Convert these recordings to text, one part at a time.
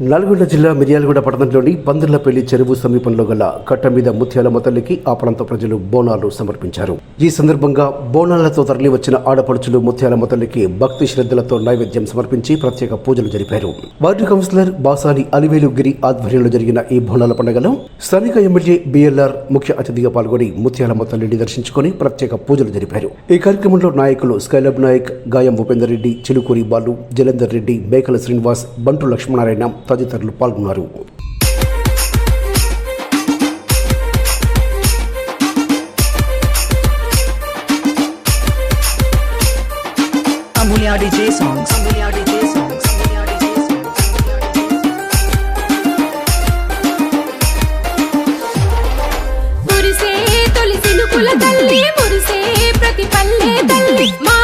నల్గొండ జిల్లా మిర్యాలగూడ పట్టణంలోని బందర్లపల్లి చెరువు సమీపంలో గల కట్ట మీద ముత్యాల మొదలికి ఆ ప్రాంత ప్రజలు బోనాలు సమర్పించారు. ఈ సందర్భంగా బోనాలతో తరలి వచ్చిన ఆడపడుచులు ముత్యాల మొదలికి భక్తి శ్రద్ధలతో నైవేద్యం సమర్పించి ప్రత్యేక పూజలు జరిపారు. వార్డు కౌన్సిలర్ బాసాని అలివేలుగిరి ఆధ్వర్యంలో జరిగిన ఈ బోనాల పండుగలో స్థానిక ఎమ్మెల్యే బిఎల్ఆర్ ముఖ్య అతిథిగా పాల్గొని ముత్యాల మొత్తల్లిని దర్శించుకుని ప్రత్యేక పూజలు జరిపారు. ఈ కార్యక్రమంలో నాయకులు స్కైలబ్ నాయక్ గాయం భూపేందర్ రెడ్డి చిలుకూరి బాలు జలంధర్ రెడ్డి మేకల శ్రీనివాస్ బంటు లక్ష్మణారాయణ తదితరులు పాల్గొన్నారు. తొలి తల్లి మురిసే ప్రతి పల్లె తల్లి. మా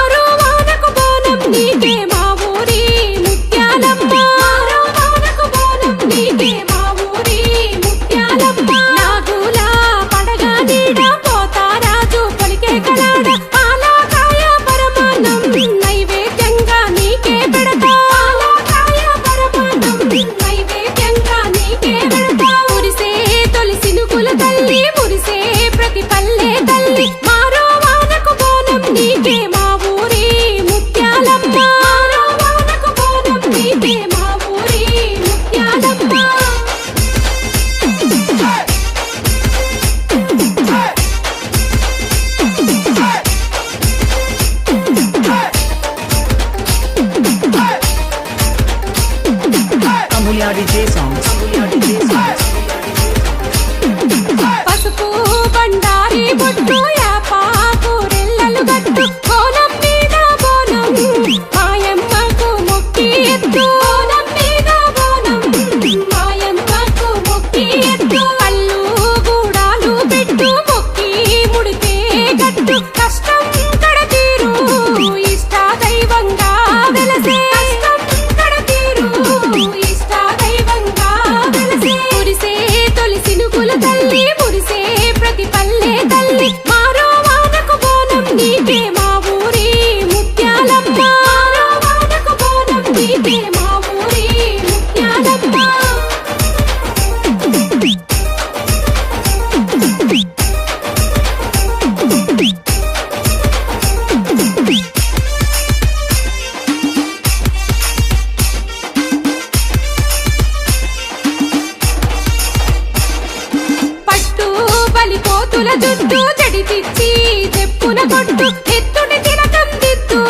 వాలిపోతుల జుట్టు జడిచిచ్చి చెప్పున కొట్టు ఎత్తుని తిరకం దిద్దు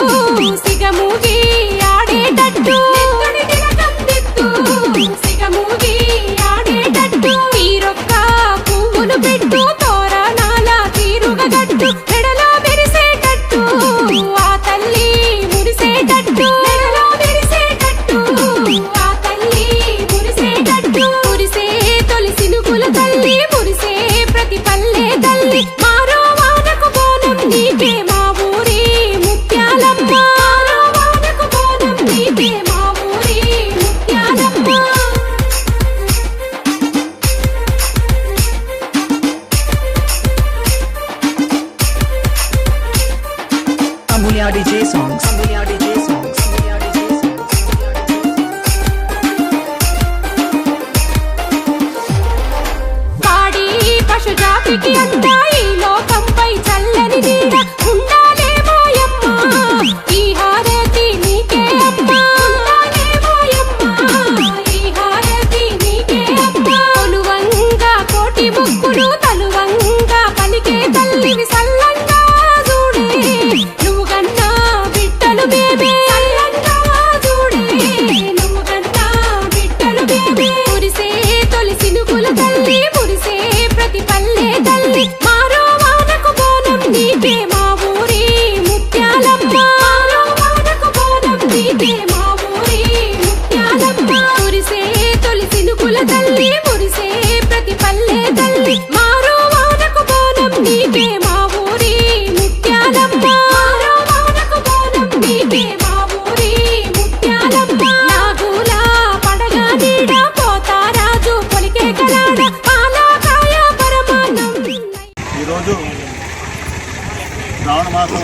సిగముగి ఆడేటట్టు.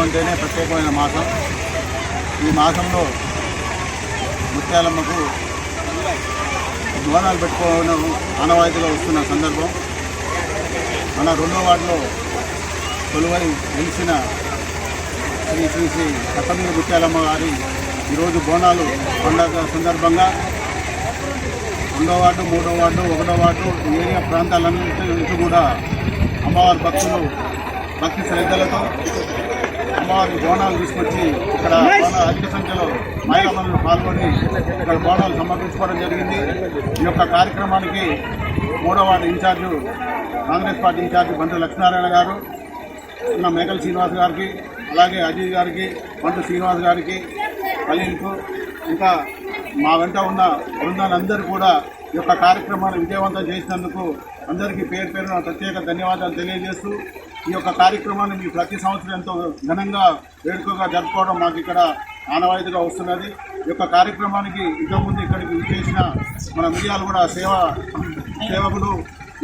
మాసం అంటేనే ప్రత్యేకమైన మాసం. ఈ మాసంలో ముత్యాలమ్మకు బోనాలు పెట్టుకోవడం ఆనవాయితీగా వస్తున్న సందర్భం. మన రెండో వార్డులో కొలువై నిలిచిన శ్రీ శ్రీ శ్రీ కట్టమీరు ముత్యాలమ్మ గారి ఈరోజు బోనాలు పండగ సందర్భంగా రెండో వార్డు మూడో వార్డు ఒకటో వార్డు ఏరియా ప్రాంతాలన్నింటి నుంచి కూడా అమ్మవారి భక్తులు భక్తి శ్రద్ధలతో అమ్మవారి బోనాలు తీసుకొచ్చి ఇక్కడ అధిక సంఖ్యలో మహిళా మనులు పాల్గొని ఇక్కడ బోనాలు సమర్పించుకోవడం జరిగింది. ఈ యొక్క కార్యక్రమానికి మూడో ward incharge Congress party incharge Bandru Lakshminarayana garu ఉన్న మేకల శ్రీనివాస్ గారికి అలాగే అజయ్ గారికి బంటు శ్రీనివాస్ గారికి ఖలీల్కు ఇంకా మా వెంట ఉన్న బృందాలందరూ కూడా ఈ యొక్క కార్యక్రమాన్ని విజయవంతం చేసినందుకు అందరికీ పేరు పేరున ప్రత్యేక ధన్యవాదాలు తెలియజేస్తూ ఈ యొక్క కార్యక్రమాన్ని మీ ప్రతి సంవత్సరం ఎంతో ఘనంగా వేడుకగా జరుపుకోవడం మాకు ఇక్కడ ఆనవాయితీగా వస్తున్నది. ఈ యొక్క కార్యక్రమానికి ఇంతకుముందు ఇక్కడికి విచ్చేసిన మన మిరియాలు కూడా సేవ సేవకుడు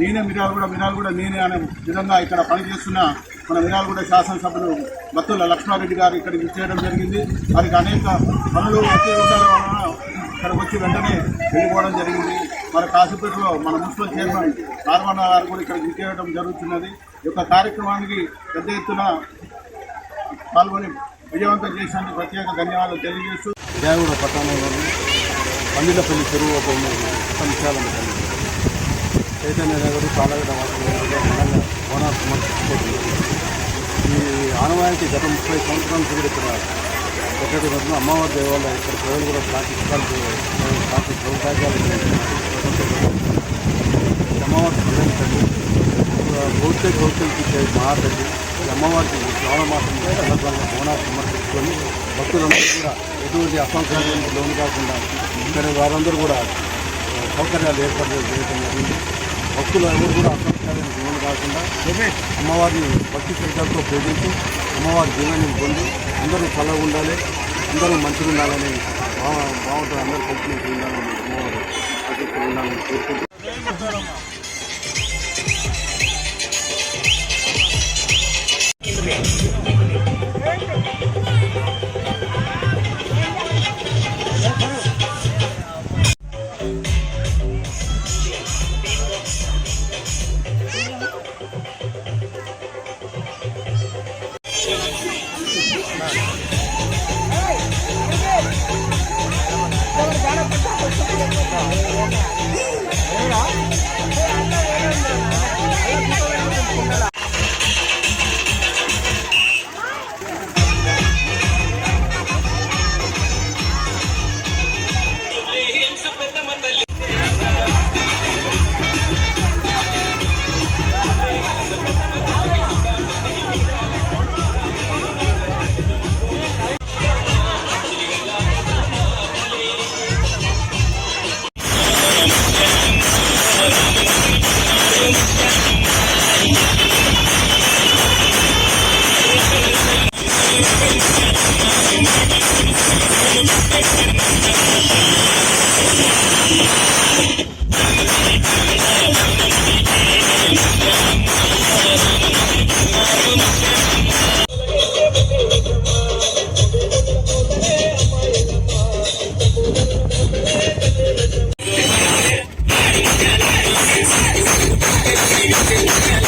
నేనే మిర్యాలు కూడా మిరాలు కూడా నేనే అనే విధంగా ఇక్కడ పనిచేస్తున్న మన మిరాలు కూడా శాసనసభ్యులు బత్తుల లక్ష్మారెడ్డి గారు ఇక్కడికి విచ్చేయడం జరిగింది. వారికి అనేక పనులు వచ్చి ఉండడం వలన ఇక్కడికి వచ్చి వెంటనే వెళ్ళిపోవడం జరిగింది. మరి కాశీపేటలో మన మున్సిపల్ చైర్మన్ నారాయణ గారు కూడా ఇక్కడ విచ్చేయడం జరుగుతున్నది. ఈ యొక్క కార్యక్రమానికి పెద్ద ఎత్తున పాల్గొని విజయవంతం చేసినందుకు ప్రత్యేక ధన్యవాదాలు తెలియజేస్తూ విజయగూడ పట్టణంలోని పందిలపల్లి చెరువు ఒక విశాలమైన చైతన్య నగరు పాలగడ బోనాలు ఈ ఆనవాయితీ గత ముప్పై సంవత్సరాల కూడా ఇక్కడ ఒకటి రోజున అమ్మవారి దేవాలయం ఇక్కడ ప్రజలు కూడా ప్లాస్టిక్ ప్లాస్టిక్ సౌకర్యాలు అమ్మవారి ప్రజలు గౌతే ఇచ్చే మహాతల్లి అమ్మవారికి శ్రావణ మాసం సందర్భంగా బోనాలు సమర్పించుకొని భక్తులందరూ కూడా ఎటువంటి అసౌకర్యాలకు లోను కాకుండా ఇక్కడ వారందరూ కూడా సౌకర్యాలు ఏర్పాటు చేయడం జరిగింది భక్తులు ఎవరు కూడా అసౌకర్యాలకు లోను కాకుండా అమ్మవారిని భక్తి శ్రద్ధలతో పూజించి అమ్మవారి జీవనాన్ని పొంది అందరూ చల్లగా ఉండాలి అందరూ మంచిగా ఉండాలని భావ భావంతో అందరూ కలిసి ఉండాలని అమ్మవారు ఆశిస్తూ ఉండాలని కోరుకుంటూ Y no te